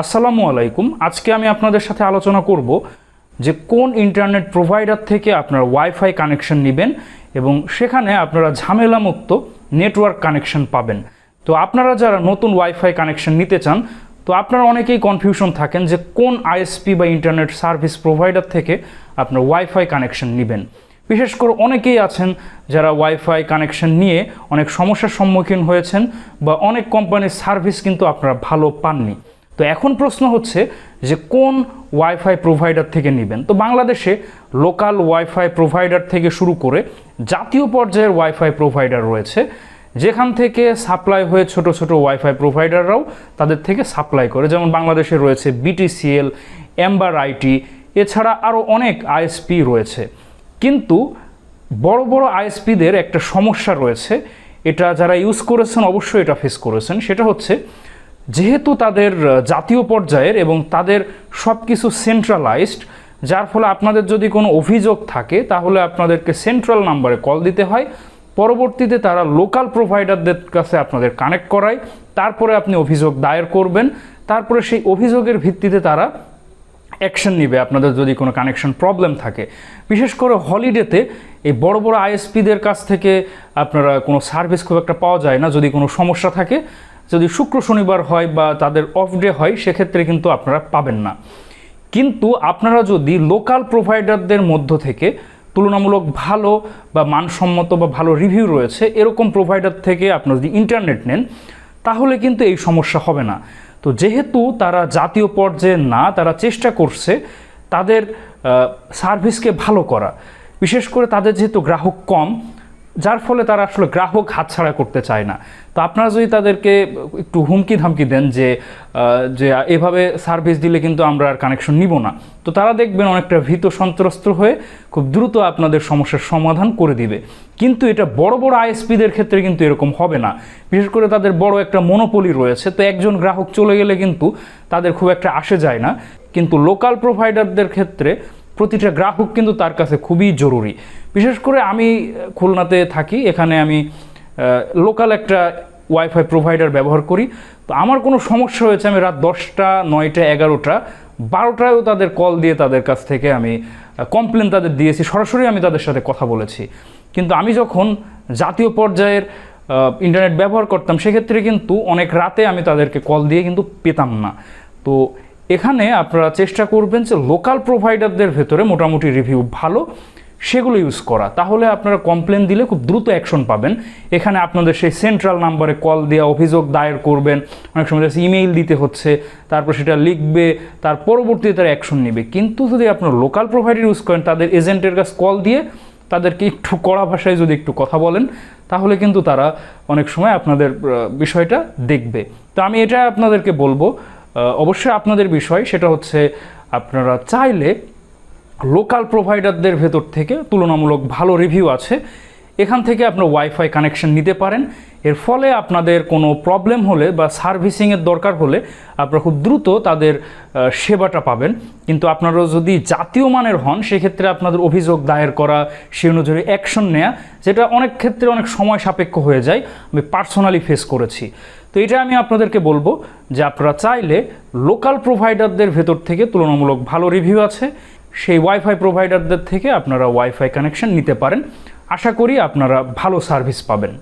আসসালামু আলাইকুম। আজকে আমি আপনাদের সাথে আলোচনা করব যে কোন ইন্টারনেট প্রোভাইডার থেকে আপনারা ওয়াইফাই কানেকশন নেবেন এবং সেখানে আপনারা ঝামেলামুক্ত নেটওয়ার্ক কানেকশন পাবেন। তো আপনারা যারা নতুন ওয়াইফাই কানেকশন নিতে চান, তো আপনারা অনেকেই কনফিউশন থাকেন যে কোন আইএসপি বা ইন্টারনেট সার্ভিস প্রোভাইডার থেকে আপনার ওয়াইফাই কানেকশন নেবেন। বিশেষ করে অনেকেই আছেন যারা ওয়াইফাই কানেকশন নিয়ে অনেক সমস্যার সম্মুখীন হয়েছেন বা অনেক কোম্পানির সার্ভিস কিন্তু আপনারা ভালো পাননি। তো এখন প্রশ্ন হচ্ছে যে কোন ওয়াইফাই প্রোভাইডার থেকে নেবেন? তো বাংলাদেশে লোকাল ওয়াইফাই প্রোভাইডার থেকে শুরু করে জাতীয় পর্যায়ের ওয়াইফাই প্রোভাইডার রয়েছে, যেখান থেকে সাপ্লাই হয়ে ছোট ছোট ওয়াইফাই প্রোভাইডাররাও তাদের থেকে সাপ্লাই করে। যেমন বাংলাদেশে রয়েছে বিটিসিএল এম্বার আইটি এছাড়া আরও অনেক আইএসপি রয়েছে। কিন্তু বড় বড় আইএসপিদের একটা সমস্যা রয়েছে, এটা যারা ইউজ করেছেন অবশ্যই এটা ফেস করেছেন। সেটা হচ্ছে যেহেতু তাদের জাতীয় পর্যায়ের এবং তাদের সব কিছু সেন্ট্রালাইজড যার ফলে আপনাদের যদি কোনো অভিযোগ থাকে, তাহলে আপনাদেরকে সেন্ট্রাল নাম্বারে কল দিতে হয়। পরবর্তীতে তারা লোকাল প্রোভাইডারদের কাছে আপনাদের কানেক্ট করায়। তারপরে আপনি অভিযোগ দায়ের করবেন। তারপরে সেই অভিযোগের ভিত্তিতে তারা অ্যাকশন নিবে। আপনাদের যদি কোনো কানেকশন প্রবলেম থাকে। বিশেষ করে হলিডেতে এই বড় বড় আইএসপিদের কাছ থেকে আপনারা কোনো সার্ভিস খুব একটা পাওয়া যায় না। যদি কোনো সমস্যা থাকে যদি শুক্র শনিবার হয় বা তাদের অফ ডে হয়, সেক্ষেত্রে কিন্তু আপনারা পাবেন না। কিন্তু আপনারা যদি লোকাল প্রোভাইডারদের মধ্য থেকে তুলনামূলক ভালো বা মানসম্মত বা ভালো রিভিউ রয়েছে, এরকম প্রোভাইডার থেকে আপনারা যদি ইন্টারনেট নেন, তাহলে কিন্তু এই সমস্যা হবে না। তো যেহেতু তারা জাতীয় পর্যায়ে না, তারা চেষ্টা করছে তাদের সার্ভিসকে ভালো করা। বিশেষ করে তাদের যেহেতু গ্রাহক কম যার ফলে তারা আসলে গ্রাহক হাতছাড়া করতে চায় না। তো আপনারা যদি তাদেরকে একটু হুমকি ধামকি দেন যে যে এভাবে সার্ভিস দিলে কিন্তু আমরা আর কানেকশন নিব না, তো তারা দেখবেন অনেকটা ভীত সন্ত্রস্ত হয়ে খুব দ্রুত আপনাদের সমস্যার সমাধান করে দিবে। কিন্তু এটা বড় বড় আইএসপিদের ক্ষেত্রে কিন্তু এরকম হবে না। বিশেষ করে তাদের বড় একটা মনোপলি রয়েছে, তো একজন গ্রাহক চলে গেলে কিন্তু তাদের খুব একটা আসে যায় না। কিন্তু লোকাল প্রোভাইডারদের ক্ষেত্রে প্রতিটা গ্রাহক কিন্তু তার কাছে খুবই জরুরি। বিশেষ করে আমি খুলনাতে থাকি, এখানে আমি লোকাল একটা ওয়াইফাই প্রোভাইডার ব্যবহার করি। তো আমার কোনো সমস্যা হয়েছে, আমি রাত দশটা, নয়টা, এগারোটা, বারোটায়ও তাদের কল দিয়ে তাদের কাছ থেকে আমি কমপ্লেন তাদের দিয়েছি। সরাসরি আমি তাদের সাথে কথা বলেছি। কিন্তু আমি যখন জাতীয় পর্যায়ের ইন্টারনেট ব্যবহার করতাম, সেক্ষেত্রে কিন্তু অনেক রাতে আমি তাদেরকে কল দিয়ে কিন্তু পেতাম না। তো এখানে আপনারা চেষ্টা করবেন যে লোকাল প্রোভাইডারদের ভেতরে মোটামুটি রিভিউ ভালো, সেগুলো ইউজ করা। তাহলে আপনারা কমপ্লেন দিলে খুব দ্রুত অ্যাকশন পাবেন। এখানে আপনাদের সেই সেন্ট্রাল নাম্বারে কল দেওয়া, অভিযোগ দায়ের করবেন। অনেক সময় ইমেইল দিতে হচ্ছে, তারপর সেটা লিখবে, তার পরবর্তীতে তারা অ্যাকশন নেবে। কিন্তু যদি আপনার লোকাল প্রোভাইডার ইউজ করেন, তাদের এজেন্টের কাছে কল দিয়ে তাদেরকে একটু কড়া ভাষায় যদি একটু কথা বলেন, তাহলে কিন্তু তারা অনেক সময় আপনাদের বিষয়টা দেখবে। তো আমি এটা আপনাদেরকে বলব অবশ্যই আপনাদের বিষয়, সেটা হচ্ছে আপনারা চাইলে লোকাল প্রোভাইডারদের ভেতর থেকে তুলনামূলক ভালো রিভিউ আছে। এখান থেকে আপনার ওয়াইফাই কানেকশন নিতে পারেন। এর ফলে আপনাদের কোনো প্রবলেম হলে বা সার্ভিসিংয়ের দরকার হলে আপনারা খুব দ্রুত তাদের সেবাটা পাবেন। কিন্তু আপনারা যদি জাতীয় মানের হন, সেক্ষেত্রে আপনাদের অভিযোগ দায়ের করা সে অনুযায়ী অ্যাকশন নেওয়া যেটা অনেক ক্ষেত্রে অনেক সময় সাপেক্ষ হয়ে যায়, আমি পার্সোনালি ফেস করেছি। তো এটা আমি আপনাদেরকে বলব যে আপনারা চাইলে লোকাল প্রোভাইডারদের ভেতর থেকে তুলনামূলক ভালো রিভিউ আছে। সেই ওয়াইফাই প্রোভাইডারদের থেকে আপনারা ওয়াইফাই কানেকশন নিতে পারেন। আশা করি আপনারা ভালো সার্ভিস পাবেন।